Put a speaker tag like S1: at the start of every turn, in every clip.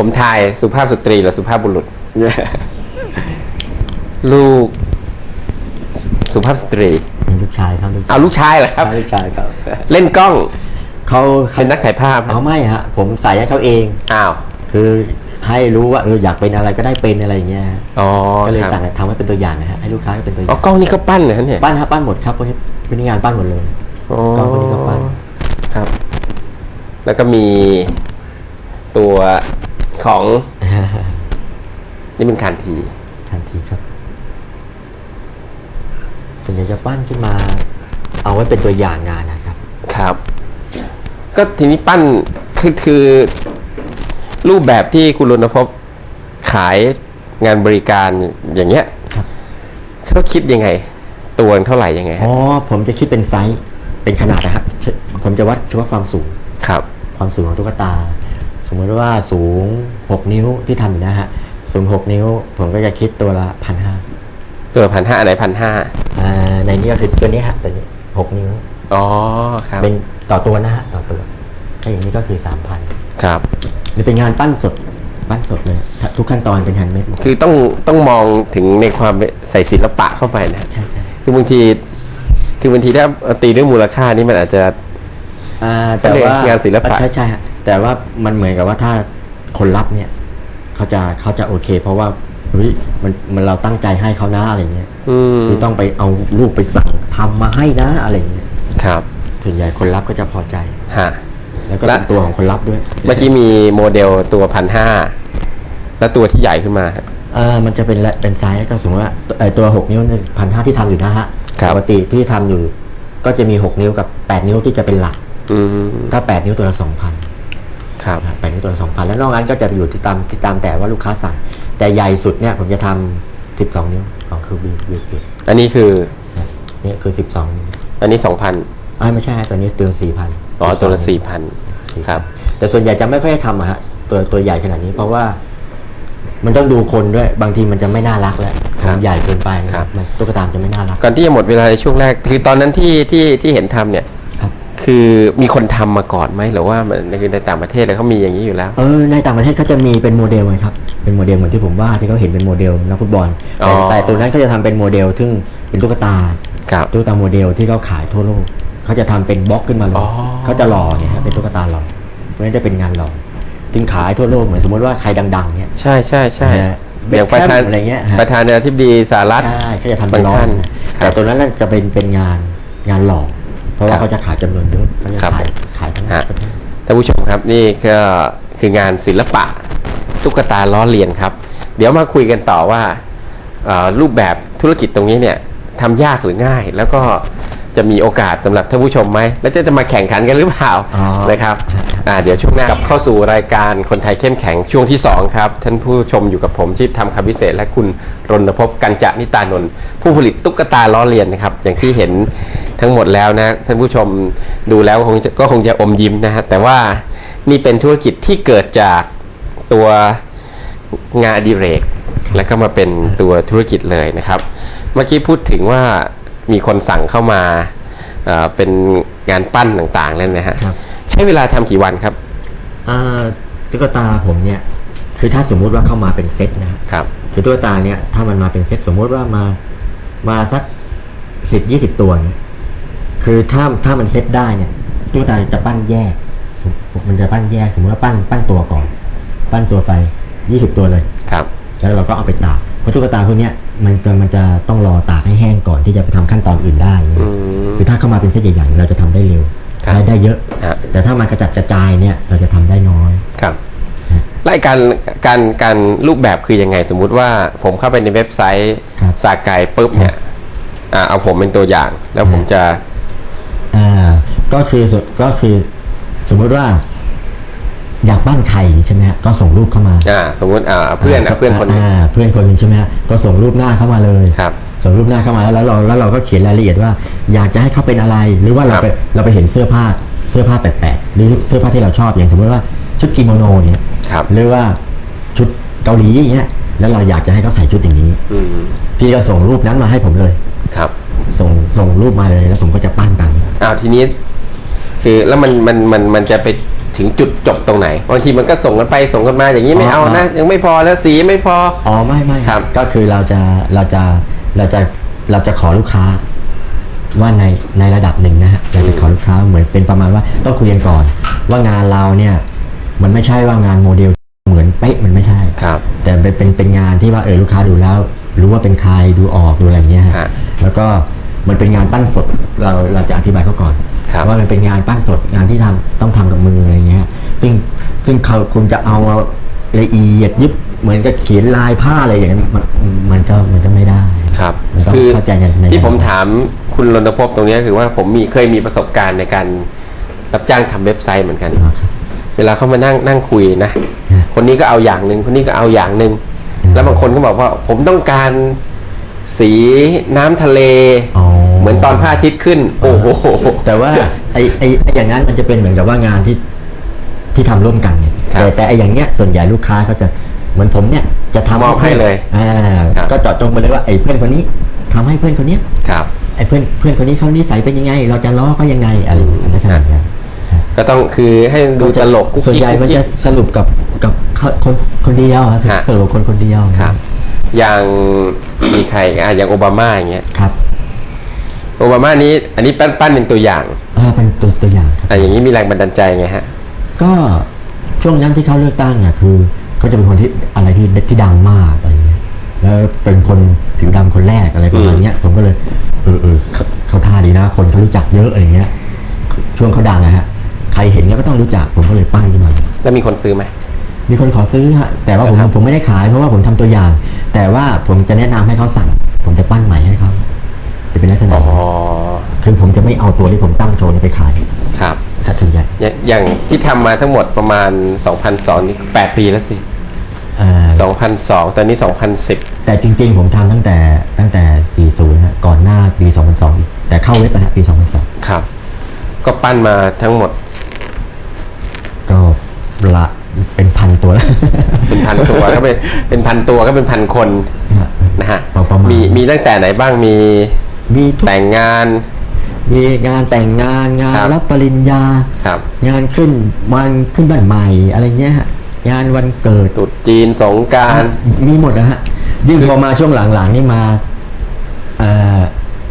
S1: ผมทายสุภาพสตรีหรือสุภาพบุรุษ ลูกสสุภาพสตรี
S2: เป็นลูกชายครับลูกชา
S1: เอา
S2: ย
S1: ลูกชายเหรอครับ
S2: ลูกชายครับ
S1: เล่นกล้อง
S2: เขาเขา
S1: เป็นนักถ่ายภาพ
S2: เอาไม่ฮะผมใส่ให้เขาเอง
S1: อ้าว
S2: คือให้รู้ว่าเอออยากเป็นอะไรก็ได้เป็นอะไรอย่างเงี้ยฮะ
S1: อ๋อ
S2: ก็เลย
S1: ครับ
S2: สั่งทำให้เป็นตัวอย่างนะฮะให้ลูกค้าเป็นตัวอ
S1: อ๋อย่าง
S2: ง
S1: กล้องนี่ก็ปั้นเหรอฮะเนี่ย
S2: ปั้นฮะปั้นหมดครับพวกนี้เป็นงานปั้นหมดเลย
S1: อ๋อก
S2: ล้องพวกนี้ก็ปั้น
S1: ครับ แล้วก็มีตัว ของ นี่เป็นคานที
S2: ทันทีครับส่วนใหญ่จะปั้นขึ้นมา เอาไว้เป็นตัวอย่างงานนะครับ
S1: ครับ ก็ทีนี้ปั้นคือคือรูปแบบที่คุณรณพบขายงานบริการอย่างเงี้ย
S2: ครับ
S1: เขาคิดยังไง ตัวเท่าไหร่ยังไง
S2: อ๋
S1: ฮะ
S2: อผมจะคิดเป็นไซส์ เป็นขนาดนะครับผมจะวัดเฉพาะความสูง
S1: ครับ
S2: ความสูงของตุ๊กตา สมมติว่าสูง 6 นิ้วที่ทำอยู่นะฮะสูง6นิ้ว ผมก็จะคิดตัวละพันห้า
S1: ตัวพันห้าอะไรพันห้า
S2: ในนี้ก็คือตัวนี้ฮะตัวนี้6นิ้ว
S1: อ๋อครับ
S2: เป็นต่อตัวนะฮะต่อตัวถ้าอย่างนี้ก็คือ3,000
S1: ครับ
S2: นี่เป็นงานปั้นสดปั้นสดเลยทุกขั้นตอนเป็นแฮนด์เมดหมด
S1: คือต้องต้องมองถึงในความใส่ศิลปะเข้าไปนะ
S2: ใช่ใช่
S1: คือบางทีคือบางทีถ้าตีด้วยมูลค่านี่มันอาจจะ
S2: อ่าแต่ว่า
S1: เป็นงานศิลปะ
S2: ใช่ใช่ฮะแต่ว่ามันเหมือนกับว่าถ้า คนรับเนี่ยเขาจะเขาจะโอเค เพราะว่าเฮ้ยมันมันเราตั้งใจให้เขานะอะไรเงี้ย
S1: อืม
S2: คือต้องไปเอาลูกไปสั่งทำมาให้นะอะไรเงี้ย
S1: ครับ
S2: ส่วนใหญ่คนรับก็จะพอใจ
S1: ฮะ
S2: แล้วก็
S1: และ
S2: เป็นตัวของคนรับด้วย
S1: เมื่อกี้มีโมเดลตัวพันห้าแล้วตัวที่ใหญ่ขึ้นมาฮะ
S2: เออมันจะเป็นละเป็นไซส์ก็สมมติว่าเอ่อตัวหกนิ้วพันห้าที่ทำอยู่นะฮะ
S1: ครับ
S2: ปกติที่ทำอยู่ ก็จะมีหกนิ้วกับแปดนิ้วที่จะเป็นหลัก
S1: อืม
S2: ถ้าแปดนิ้วตัวละสองพัน
S1: ครับ
S2: แปดนิ้วตัวละสองพันแล้วนอกนั้นก็จะอยู่ที่ตามที่ตามแต่ว่าลูกค้าสั่ง แต่ใหญ่สุดเนี่ยผมจะทำสิบสองนิ้วของคือวีวีวี
S1: อันนี้คือ
S2: นี่คือสิบสองนิ้ว
S1: อันนี้สองพัน
S2: อ้าวไม่ใช่ฮะตัวนี้ตัวสี่พัน
S1: อ๋อตัวละสี่พันครับ
S2: แต่ส่วนใหญ่จะไม่ค่อยทำอะฮะตัวตัวใหญ่ขนาดนี้เพราะว่ามันต้องดูคนด้วย บางทีมันจะไม่น่ารักแล้ว
S1: ครับ
S2: มันใหญ่เกินไป
S1: ครับ
S2: มันตุ๊กตามนจะไม่น่ารัก
S1: ก่อนที่จะหมดเวลาในช่วงแรก คือตอนนั้นที่ที่ที่เห็นทำเนี่ย
S2: ครับ
S1: คือมีคนทำมาก่อนไหมหรือว่ามันคือในต่างประเทศเลยเขามีอย่างนี้อยู่แล้ว
S2: เออในต่างประเทศเขาจะมีเป็นโมเดลไงครับเป็นโมเดลเหมือนที่ผมว่าที่เขาเห็นเป็นโมเดลนักฟุตบอล
S1: อ๋อ
S2: แต่แต่ตัวนั้นเขาจะทำเป็นโมเดลซึ่งเป็นตุ๊กตา
S1: ครับ
S2: ตุ๊กตาโมเดลที่เขาขายทั่วโลกเขาจะทำเป็นบล็อกขึ้นมาเล
S1: อ๋
S2: ย
S1: อ
S2: เขาจะหล่อเนี่ยครับเป็นตุ๊กตาหล่อเพราะฉะนั้นจะเป็นงานหล่อซึ่งขายทั่วโลกเหมือนสมมติว่าใครดังๆเนี่ย
S1: ใช่ใช่ใช่
S2: นะฮะ
S1: อย่างประธาน
S2: Beckham อะไรเงี้ยฮะ
S1: ประธานาธิบดีสหรัฐ
S2: ใช่เขาจะทำเป็น
S1: บาง
S2: ร้อย
S1: ท่าน
S2: แต่ตัวนั้นน่ะจะเป็นเป็นงานงานหล่อ เพราะ
S1: ครั
S2: ว่า
S1: บ
S2: เขาจะขายจำนวนเยอะเขาจะ
S1: ครับ
S2: ขายขายทั้ง
S1: ฮะ
S2: ประเทศ
S1: ท่านผู้ชมครับนี่ก็คืองานศิลปะตุ๊กตาล้อเลียนครับ เดี๋ยวมาคุยกันต่อว่าเอ่อรูปแบบธุรกิจตรงนี้เนี่ยทำยากหรือง่าย แล้วก็จะมีโอกาสสำหรับท่านผู้ชมไหมแล้วจะจะมาแข่งขันกันหรือเปล่า
S2: อ๋อ
S1: นะครับอ่าเดี๋ยวช่วงหน้ากลับเข้าสู่รายการคนไทยเข้มแข็งช่วงที่สองครับ ท่านผู้ชมอยู่กับผมชิดทำคำพิเศษ และคุณรณพบกัญจนิตานนท์ผู้ผลิตตุ๊กตาล้อเลียนนะครับอย่างที่เห็น ทั้งหมดแล้วนะท่านผู้ชมดูแล้วคงจะก็คงจะอมยิ้มนะฮะแต่ว่านี่เป็นธุรกิจที่เกิดจากตัวงานอดิเรก แล้วก็มาเป็นตัวธุรกิจเลยนะครับ เมื่อกี้พูดถึงว่ามีคนสั่งเข้ามาเอ่อเป็นงานปั้นต่างๆแล้วนะฮะ
S2: ครับ
S1: ใช้เวลาทำกี่วันครับ
S2: อ่าตุ๊กตาผมเนี่ยคือถ้าสมมุติว่าเข้ามาเป็นเซตนะฮะ
S1: ครับ
S2: คือตุ๊กตาเนี่ยถ้ามันมาเป็นเซตสมมุติว่ามามาสักสิบยี่สิบตัวเนี่ย คือถ้าถ้ามันเซตได้เนี่ยตุ๊กตาจะปั้นแยก มันจะปั้นแยกสมมติว่าปั้นปั้นตัวก่อน ปั้นตัวไปยี่สิบตัวเลย
S1: ครับ
S2: แล้วเราก็เอาไปตากเพราะตุ๊กตาพวกเนี้ยมันจะมันจะต้องรอตากให้แห้งก่อนที่จะไปทำขั้นตอนอื่นได้
S1: อืม
S2: คือถ้าเข้ามาเป็นเซตใหญ่ๆเราจะทำได้เร็ว
S1: ครับ
S2: ได้ได้เยอะ
S1: ฮะ
S2: แต่ถ้ามันกระจัดกระจายเนี่ยเราจะทำได้น้อย
S1: ครับ
S2: ฮะ
S1: และไอ้การการการรูปแบบคือยังไงสมมุติว่าผมเข้าไปในเว็บไซต์
S2: ครับ
S1: สากไก่ปุ๊บเนี่ยอ่าเอาผมเป็นตัวอย่าง แล้วผมจะ
S2: อ่า ก็คือสก็คือสมมุติว่า อยากบ้านใครใช่ไหมฮะก็ส่งรูปเข้ามา
S1: อ่าสมมุติอ่าเพื่อนอะเพื่อนคนหนึง
S2: อ่าเพื่อนคนหนึงใช่ไหมฮะก็ส่งรูปหน้าเข้ามาเลย
S1: ครับ
S2: ส่งรูปหน้าเข้ามาแล้วเราแล้วเราก็เขียนรายละเอียดว่า อยากจะให้เขาเป็นอะไร หรือว่าเรา
S1: ครับ
S2: ไปเราไปเห็นเสื้อผ้าเสื้อผ้าแปลกๆหรือเสื้อผ้าที่เราชอบอย่างสมมติว่าชุดกิโมโนเนี่ย
S1: ครับ
S2: หรือว่าชุดเกาหลีอย่างเงี้ยแล้วเราอยากจะให้เขาใส่ชุดอย่างนี้
S1: อืม
S2: พี่ก็ส่งรูปนั้นมาให้ผมเลย
S1: ครับ
S2: ส่งส่งรูปมาเลยแล้วผมก็จะปั้นตามนี้
S1: อ้าวทีนี้ คือแล้วมันมันมันมันจะไปถึงจุดจบตรงไหนบางทีมันก็ส่งกันไปส่งกันมาอย่างนี้ไม่เอานะ ยังไม่พอแล้วสีไม่พอ
S2: อ๋อไม่ไม่
S1: ครับ
S2: ก็คือเราจะเราจะเราจะเราจะขอลูกค้า ว่าในในระดับหนึ่งนะฮะเราจะขอลูกค้าเหมือนเป็นประมาณว่าต้องคุยกันก่อน ว่างานเราเนี่ย มันไม่ใช่ว่างานโมเดลเหมือนเป๊ะมันไม่ใช่
S1: ครับ
S2: แต่เป็นเป็นเป็นงานที่ว่าเออลูกค้าดูแล้ว รู้ว่าเป็นใครดูออกดูอะไรอย่างเงี้ยฮะ
S1: ฮะ
S2: แล้วก็มันเป็นงานปั้นสดเราเราจะอธิบายเขาก่อน
S1: ครับ
S2: ว่ามันเป็นงานปั้นสดงานที่ทำต้องทำกับมืออะไรอย่างเงี้ยซึ่งซึ่งเขาคุณจะเอาละเอียดยิบเหมือนกับเขียนลายผ้าอะไรอย่างเงี้ยมันมันก็มันก็ไม่ได้
S1: ครับ
S2: มันต้อง
S1: คือ
S2: เข้าใจในใน
S1: ที่ผมถามคุณรณพบตรงเนี้ยคือว่าผมมีเคยมีประสบการณ์ในการรับจ้างทำเว็บไซต์เหมือนกัน
S2: นะครับ
S1: เวลาเขามานั่งนั่งคุยนะ
S2: ฮะ
S1: คนนี้ก็เอาอย่างหนึ่งคนนี้ก็เอาอย่างหนึ่ง
S2: อืม
S1: แล้วบางคนก็บอกว่าผมต้องการสีน้ำทะเล
S2: อ๋อ
S1: เหมือนตอนพระอาทิตย์ขึ้น โอ้โห
S2: แต่ว่าไอไอไออย่างนั้นมันจะเป็นเหมือนกับว่างานที่ที่ทำร่วมกันไง
S1: ครับ
S2: แต่แต่ไออย่างเนี้ยส่วนใหญ่ลูกค้าเขาจะเหมือนผมเนี่ยจะทำ
S1: มอบให้เลย
S2: อ่า
S1: ครับ
S2: ก็เจาะจงไปเลยว่าไอเพื่อนคนนี้ทำให้เพื่อนคนเนี้ย
S1: ครับ
S2: ไอเพื่อนเพื่อนคนนี้เขานิสัยเป็นยังไง เราจะล้อเขายังไงอะไรอย่างเงี้ยลักษณะอย่างนั้น
S1: ก็ต้องคือให้ดูตลกกุ๊ก
S2: ส่วน
S1: กิ๊ก
S2: ใหญ่มัน
S1: กุ๊ก
S2: จะ
S1: กิ๊ก
S2: สรุปกับกับเขาคนคนเดียวอะ
S1: ฮะ
S2: สรุปกับคนคนเดียว
S1: ครับ อย่างมีใครอีกอะอย่างโอบามาอย่างเงี้ย
S2: ครับ
S1: โอบามานี้อันนี้ปั้นปั้นเป็นตัวอย่าง
S2: เออเป็นตัวตัวอย่างครับ
S1: แต่อย่างนี้มีแรงบันดาลใจไงฮะ
S2: ก็ช่วงนั้นที่เขาเลือกตั้งเนี่ยคือเขาจะเป็นคนที่อะไรที่ที่ดังมากอะไรเงี้ยแล้วเป็นคนผิวดำคนแรกอะไรประมาณเนี้ยผมก็เลยเออเออเขาเขาท่าดีนะ คนเขารู้จักเยอะอะไรเงี้ย ช่วงเขาดังนะฮะใครเห็นเนี่ยก็ต้องรู้จักผมก็เลยปั้นขึ้นมา
S1: แล้วมีคนซื้อไหม
S2: มีคนขอซื้อฮะแต่ว่าผม
S1: ครับ
S2: ผมไม่ได้ขายเพราะว่าผมทำตัวอย่าง แต่ว่าผมจะแนะนำให้เขาสั่ง ผมจะปั้นใหม่ให้เขาจะ เป็นลักษณะ
S1: อ๋อ
S2: คือผมจะไม่เอาตัวที่ผมตั้งโชว์นี้ไปขาย
S1: ครับ
S2: ถ้าส่วนใหญ่
S1: อย่างอย่างที่ทำมาทั้งหมดประมาณ 2002นี่8ปีแล้วสิ
S2: เอ่อ
S1: 2002 ตอนนี้ 2010
S2: แต่จริง ๆ ผมทำตั้งแต่ตั้งแต่ 40ฮะก่อนหน้าปี 2002อีกแต่เข้าเว็บนะฮะปี 2002
S1: ครับ ก็ปั้นมาทั้งหมด
S2: ก็ละเป็นพันตัวแล้ว
S1: เป็นพันตัวก็เป็นเป็นพันตัวก็เป็นพันคนนะฮะ
S2: ประมาณ
S1: มีมีตั้งแต่ไหนบ้างมี
S2: มีทุก
S1: แต่งงาน
S2: มีงานแต่งงานงาน
S1: ครับ
S2: รับปริญญา
S1: ครับ
S2: งานขึ้นวันขึ้นบ้านใหม่อะไรเงี้ยฮะงานวันเกิด
S1: ตรุษจีนสงกราร
S2: มีหมดนะฮะยิ่งพอมาช่วงหลังๆนี่มาเอ่อ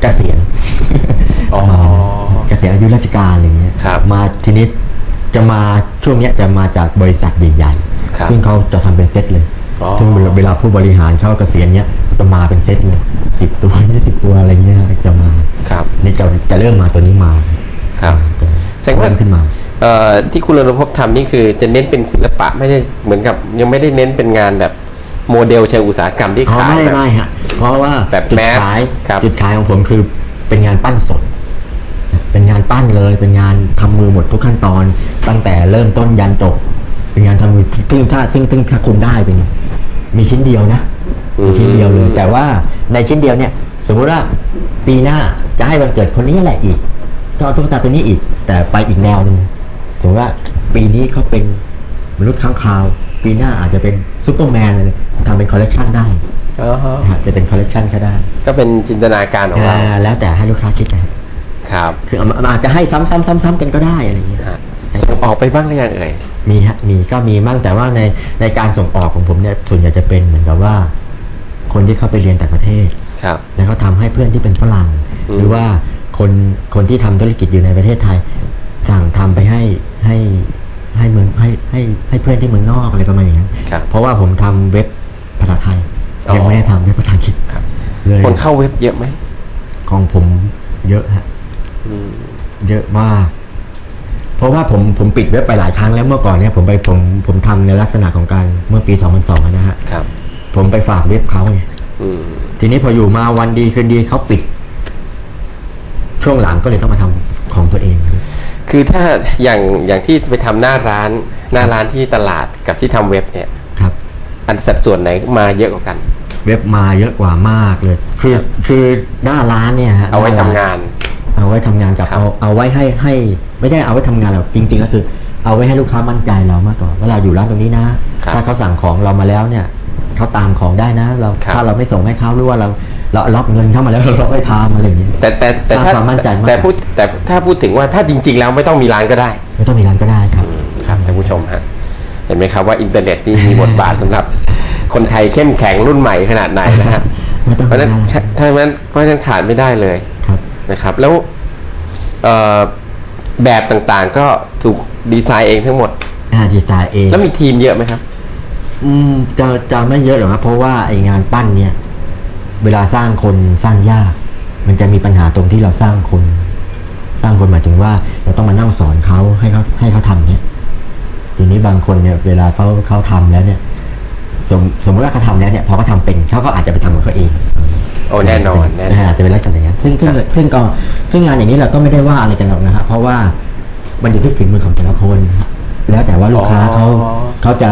S2: เกษียณ
S1: อ๋อ
S2: เกษียณอายุราชการอะไรเงี้ย
S1: ครับ
S2: มาทีนี้จะมาช่วงเนี้ยจะมาจากบริษัทใหญ่
S1: ครับ
S2: ๆซึ่งเขาจะทำเป็นเซตเลย
S1: อ๋อ
S2: ซึ่งเวลาเวลาผู้บริหารเขาเกษียณเนี้ยจะ มาเป็นเซตเลยสิบตัวยี่สิบตัวอะไรเงี้ยจะมา
S1: ครับ
S2: นี่จะจะเริ่มมาตัวนี้มา
S1: ครับ
S2: จะ
S1: แสดงว่า
S2: เริ่มขึ้นมา
S1: เอ่อที่คุณรณพบทำนี่คือจะเน้นเป็นศิลปะไม่ได้เหมือนกับ ยังไม่ได้เน้นเป็นงานแบบโมเดลเชิงอุตสาหกรรมที่
S2: อ๋อ
S1: ขาย
S2: ไม่
S1: แบบ
S2: ไม่ฮะเพราะว่า
S1: แบบ
S2: จุด
S1: แมส
S2: ขาย
S1: ครับ
S2: จุดขายของผมคือเป็นงานปั้นสด เป็นงานปั้นเลยเป็นงานทำมือหมดทุกขั้นตอน ตั้งแต่เริ่มต้นยันจบเป็นงานทำมือซึ่งถ้าซึ่งซึ่งถ้าคุณได้เป็นมีชิ้นเดียวนะ มีชิ้นเดียวเลย แต่ว่าในชิ้นเดียวเนี่ย สมมุติว่าปีหน้าจะให้วันเกิดคนนี้แหละอีกก็เอาตุ๊กตาตัวนี้อีก แต่ไปอีกแนวหนึ่งสมมติว่าปีนี้เขาเป็นมนุษย์ค้างคาว ปีหน้าอาจจะเป็นซูเปอร์แมนเลยทำเป็นคอลเลกชันได้
S1: อ๋อ
S2: นะฮะจะเป็นคอลเลกชันก็ได้
S1: ก็เป็นจินตนาการของเรา
S2: อ่าแล้วแต่ให้ลูกค้าคิดนะฮะ
S1: ครับ
S2: คือมันอาจจะให้ซ้ำๆซ้ำๆกันก็ได้อะไรอย่างเงี้ย
S1: ฮะส่งออกไปบ้างหรือยังเอ่ย
S2: มีฮะมีก็มีมั่งแต่ว่าในในการส่งออกของผมเนี่ยส่วนใหญ่จะเป็นเหมือนกับว่า คนที่เข้าไปเรียนต่างประเทศ
S1: ครับ
S2: แล้วเขาทำให้เพื่อนที่เป็นฝรั่ง
S1: อืม
S2: หรือว่าคนคนที่ทำธุรกิจอยู่ในประเทศไทย สั่งทำไปให้ให้ให้เมืองให้ให้ให้เพื่อนที่เมืองนอกอะไรประมาณอย่างนั้น
S1: ครับ
S2: เพราะว่าผมทำเว็บภาษาไทย
S1: อ๋อ
S2: ยังไม่ได้ทำเว็บภาษาอังกฤษ
S1: ครับ
S2: เลย
S1: คนเข้าเว็บเยอะไหม
S2: ของผมเยอะฮะ
S1: อืม
S2: เยอะมากเพราะว่าผมผมปิดเว็บไปหลายครั้งแล้วเมื่อก่อนเนี่ยผมไปผมผมทำในลักษณะของการเมื่อปี 2002นะฮะ
S1: ครับ
S2: ผมไปฝากเว็บเขาไง
S1: อืม
S2: ทีนี้พออยู่มาวันดีคืนดีเขาปิด ช่วงหลังก็เลยต้องมาทำของตัวเอง
S1: คือถ้าอย่างอย่างที่ไปทำหน้าร้าน หน้าร้านที่ตลาดกับที่ทำเว็บเนี่ย
S2: ครับ
S1: อันสัดส่วนไหนมาเยอะกว่ากัน
S2: เว็บมาเยอะกว่ามากเลย คือคือหน้าร้านเนี่ยฮะ
S1: เอาไว้
S2: ห
S1: ทำ
S2: ร้
S1: งาน
S2: เอาไว้ทำงานกับ
S1: ครับ
S2: เอาเอาไว้ให้ให้ ไม่ได้เอาไว้ทำงานหรอกจริงๆแล้วคือ เอาไว้ให้ลูกค้ามั่นใจเรามากกว่าเวลาอยู่ร้านตรงนี้นะ
S1: ครับ
S2: ถ้าเขาสั่งของเรามาแล้วเนี่ย เขาตามของได้นะ เรา
S1: ครับ
S2: ถ้าเราไม่ส่งให้เขาหรือว่าเราเรารับเงินเข้ามาแล้วเราไม่ทำอะไรอย่างเงี้ย
S1: แต่แต่แต่
S2: สร้าง
S1: ถ้า
S2: ความมั่นใจมาก
S1: แต่พูดแต่ถ้าพูดถึงว่าถ้าจริง ๆ แล้วไม่ต้องมีร้านก็ได้
S2: ไม่ต้องมีร้านก็ได้ครับ
S1: ครับเห็นไหมครับว่าอินเทอร์เน็ตนี่มีบทบาทสำหรับคนไทยเข้มแข็งรุ่นใหม่ขนาดไหนนะฮะ
S2: ไม่ต้อง
S1: เพราะฉะนั้น
S2: ห่วงนะ
S1: ถ้านั้นเพราะฉะนั้นขาดไม่ได้เลย
S2: ครับ
S1: นะครับ แล้วเอ่อแบบต่างๆก็ถูกดีไซน์เองทั้งหมด
S2: อ่าดีไซน์เอง
S1: แล้วมีทีมเยอะไหมครับ
S2: อืมจะจะไม่เยอะหรอกครับ เพราะว่าไองานปั้นเนี่ย เวลาสร้างคนสร้างยาก มันจะมีปัญหาตรงที่เราสร้างคน สร้างคนหมายถึงว่า เราต้องมานั่งสอนเขาให้เขาให้เขาทำเนี่ยทีนี้บางคนเนี่ย เวลาเขาเขาทำแล้วเนี่ย สมสมมติว่าเขาทำแล้วเนี่ยพอเขาทำเป็นเขาก็อาจจะไปทำของเขาเอง
S1: โอ้แน่นอนแน่นอน
S2: อาจจะเป็นลักษณะอย่างนั้นซึ่งซึ่งซึ่งก็ซึ่งงานอย่างนี้เราก็ไม่ได้ว่าอะไรกันหรอกนะฮะเพราะว่ามันอยู่ที่ฝีมือของแต่ละคน แล้วแต่ว่าลูกค้าเขา
S1: อ๋อ
S2: เขาจะ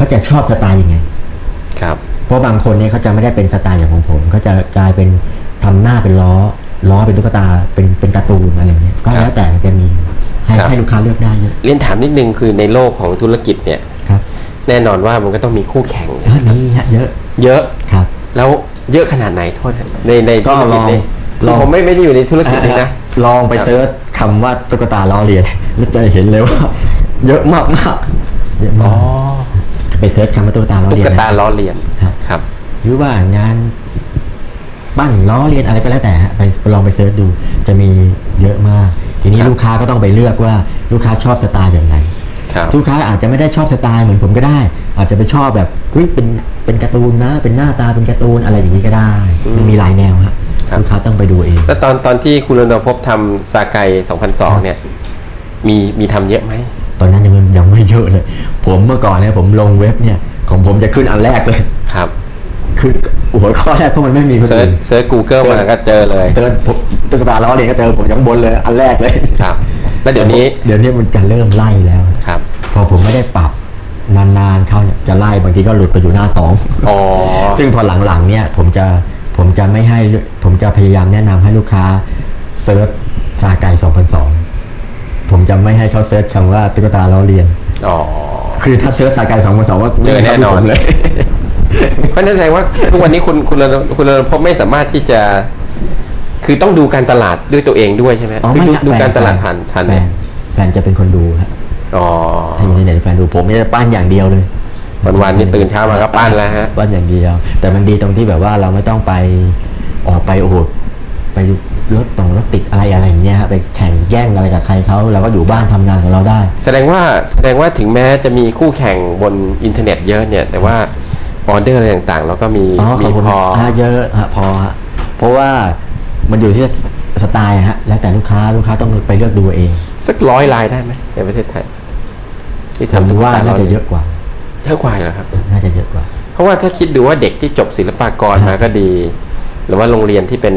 S2: เขาจะชอบสไตล์ยังไง
S1: ครับ
S2: เพราะบางคนเนี่ยเขาจะไม่ได้เป็นสไตล์อย่างของผมเขาจะกลายเป็นทำหน้าเป็นล้อ ล้อเป็นตุ๊กตาเป็นเป็นการ์ตูนอะไรเงี้ยก็
S1: ครับ
S2: แล้วแต่มันจะมีให้
S1: ครับ
S2: ให้ลูกค้าเลือกได้เยอะ
S1: เรียนถามนิดนึงคือในโลกของธุรกิจเนี่ย
S2: ครับ
S1: แน่นอนว่ามันก็ต้องมีคู่แข่ง
S2: เยอะนี่ฮะเยอะ
S1: เยอะ
S2: ครับ
S1: แล้วเยอะขนาดไหนโทษนะในใน
S2: ก็
S1: ธุรกิจ
S2: ลอง
S1: เนี่ย
S2: ลอง
S1: ผมไม่ไม่ได้อยู่ในธุรกิจนี้นะ
S2: ลองไป
S1: ครับ
S2: เซิร์ชคำว่าตุ๊กตาล้อเลียนแล้วจะเห็นเลยว่า เยอะมากมากๆเยอะ
S1: อ๋
S2: มา
S1: อก
S2: ไปเซิร์ชคำว่าตุ๊กตาล้อ
S1: ตุ๊
S2: เลียน
S1: ก
S2: นะ
S1: ตาล้อเลียน
S2: ครับ
S1: ครับ
S2: หรือว่างานปั้นล้อเลียนอะไรก็แล้วแต่ฮะไปลองไปเซิร์ชดูจะมีเยอะมาก ทีนี้
S1: ครับ
S2: ลูกค้าก็ต้องไปเลือกว่าลูกค้าชอบสไตล์แบบไหน
S1: ครับ
S2: ลูกค้าอาจจะไม่ได้ชอบสไตล์เหมือนผมก็ได้ อาจจะไปชอบแบบเฮ้ยเป็นเป็นการ์ตูนนะ เป็นหน้าตาเป็นการ์ตูนอะไรอย่างนี้ก็ได้มันมีหลายแนวฮะ
S1: ครับ
S2: ลูกค้าต้องไปดูเอง
S1: แล้วตอนตอนที่คุณรณพบทำซาไก2002 เนี่ย มีมีทำเยอะไหม
S2: ตอนนั้นยังยังไม่เยอะเลย ผมเมื่อก่อนเนี่ยผมลงเว็บเนี่ย ของผมจะขึ้นอันแรกเลย
S1: ครับ
S2: คือหัวข้อแรกเพราะมันไม่มีคน
S1: เซิร์ช
S2: อื่น
S1: เซิร์ช Google มาก็เจอเลย
S2: เซิร์ชผมตุ๊กตาล้อเลียนก็เจอผมยังบนเลย อันแรกเลย
S1: ครับ แล้วเดี๋ยวนี้
S2: เดี๋ยวนี้มันจะเริ่มไล่แล้ว
S1: ครับ
S2: พอผมไม่ได้ปรับนานๆเข้าเนี่ยจะไล่บางทีก็หลุดไปอยู่หน้าสอง
S1: อ๋อ
S2: ซึ่งพอหลังๆเนี่ยผมจะผมจะไม่ให้ผมจะพยายามแนะนำให้ลูกค้าเซิร์ชซาไก2002 ผมจะไม่ให้เขาเซิร์ชคำว่าตุ๊กตาล้อเลียน
S1: อ๋อ
S2: คือถ้าเซิร์ชซาไก2002ว่า
S1: เจอแน่นอน
S2: ผมเลย
S1: เพราะนั่นแสดงว่าทุกวันนี้คุณคุณรณคุณรณพบไม่สามารถที่จะ คือต้องดูการตลาดด้วยตัวเองด้วยใช่ไหม
S2: อ๋อ
S1: คือ
S2: ไม่
S1: ดู
S2: ครับ
S1: ดู
S2: แฟน
S1: การตลาดผ่านผ่าน
S2: แฟ
S1: เนี่ย
S2: นแฟนจะเป็นคนดูครับ
S1: อ๋อ
S2: ถ้าอยู่ในไหนแฟนดูผมไม่ได้ปั้นอย่างเดียวเลย
S1: วันวันๆนี่ตื่นเช้ามาก็ปั้นแล้วฮะ
S2: ปั้นอย่างเดียว แต่มันดีตรงที่แบบว่าเราไม่ต้องไปออกไปโอ้โหไป รถตรงรถติดอะไรอะไรอย่างเงี้ยฮะไปแข่งแย่งอะไรกับใครเขาเราก็อยู่บ้านทำงานของเราได้
S1: แสดงว่าแสดงว่าถึงแม้จะมีคู่แข่งบนอินเทอร์เน็ตเยอะเนี่ย แต่ว่าออเดอร์อะไรต่างๆ เราก็มี
S2: อ๋อข
S1: มี
S2: อบคุณ
S1: พอ
S2: ฮะเยอะฮะพอฮะเพราะว่ามันอยู่ที่สไตล์ฮะแล้วแต่ลูกค้าลูกค้าต้องไปเลือกดูเอง
S1: สักร้อยลายได้ไหมในประเทศไทยที่
S2: ผม
S1: ทำตุ๊ก
S2: ว่า
S1: ตา
S2: น่า
S1: ล้อ
S2: จะ
S1: เลี
S2: เย
S1: ยน
S2: อะกว่า
S1: เยอะกว่าเหรอครับ
S2: น่าจะเยอะกว่า
S1: เพราะว่าถ้าคิดดูว่าเด็กที่จบศิลปากรมาก็ดีห รือว่าโรงเรียนที่เป็น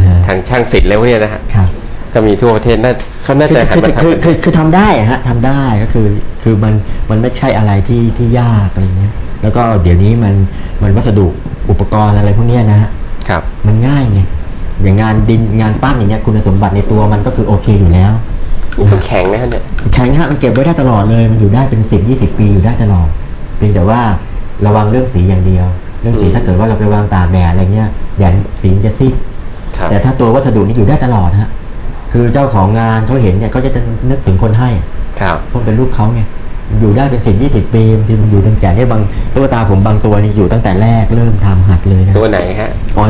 S2: อ่า
S1: ทางช่างศิลป์แล้วเนี่ยนะฮะ
S2: ครับ
S1: ก็มีทั่วประเทศน่าเขาน่า
S2: คือ
S1: จะหัน
S2: คือ
S1: มาทำ
S2: คือ
S1: เป็น
S2: คือคือทำได้อะฮะทำได้ก็คือคือมันมันไม่ใช่อะไรที่ที่ยากอะไรเงี้ยแล้วก็เดี๋ยวนี้มันมันวัสดุอุปกรณ์อะไรพวกเนี้ยนะฮะ
S1: ครับ
S2: มันง่ายไงอย่างงานดินงานปั้นอย่างเงี้ยคุณสมบัติในตัวมันก็คือโอเคอยู่แล้ว
S1: นี่ก็แข็งนะฮะเนี่ย
S2: แข็งฮะมันเก็บไว้ได้ตลอดเลย มันอยู่ได้เป็นสิบยี่สิบปีอยู่ได้ตลอดเพียงแต่ว่าระวังเรื่องสีอย่างเดียวเรื่องสี
S1: อืม
S2: ถ้าเกิดว่าเราไปวางตากแดดอะไรเงี้ยแดดสีมันจะซีด
S1: ครับ
S2: แต่ถ้าตัววัสดุนี่อยู่ได้ตลอดฮะคือเจ้าของงานเขาเห็นเนี่ยเขาจะนึกถึงคนให้
S1: ครับ
S2: เพราะเป็นลูกเขาไงมันอยู่ได้เป็นสิบยี่สิบปีบางทีมันอยู่ตั้งแต่เนี่ยบางตุ๊กตาผมบางตัวนี่อยู่ตั้งแต่แรกเริ่มทำหัดเลยนะ
S1: ตัวไหนฮะ
S2: อ๋อ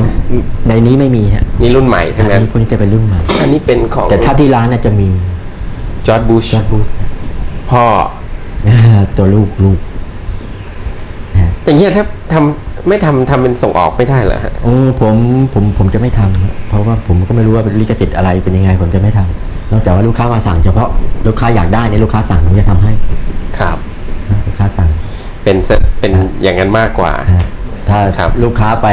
S2: ในนี้ไม่มีฮะ
S1: นี่รุ่นใหม่ทั้ง
S2: อัน
S1: นั้น
S2: นี้พวกนี้จะเป็นรุ่นใหม่
S1: อันนี้เป็นของ
S2: แต่ถ้าที่ร้านน่ะจะมี
S1: จอร์ดบูช
S2: จอร์ดบูส
S1: พ่อ
S2: ตัวลูกลูกนะฮะ
S1: อย่างเงี้ยถ้าทำ ไม่ทำทำเป็นส่งออกไม่ได้เหรอฮะ
S2: โอ้ผมผมผมจะไม่ทำครับเพราะว่าผมก็ไม่รู้ว่าเป็นลิขสิทธิ์อะไรเป็นยังไงผมจะไม่ทำนอกจากว่าลูกค้ามาสั่งเฉพาะลูกค้าอยากได้เนี่ยลูกค้าสั่งผมจะทำให้
S1: ครับ
S2: นะลูกค้าสั่ง
S1: เป็นเป็นอย่างนั้นมากกว่า
S2: นะฮะถ้า
S1: ครับ
S2: ลูกค้าไป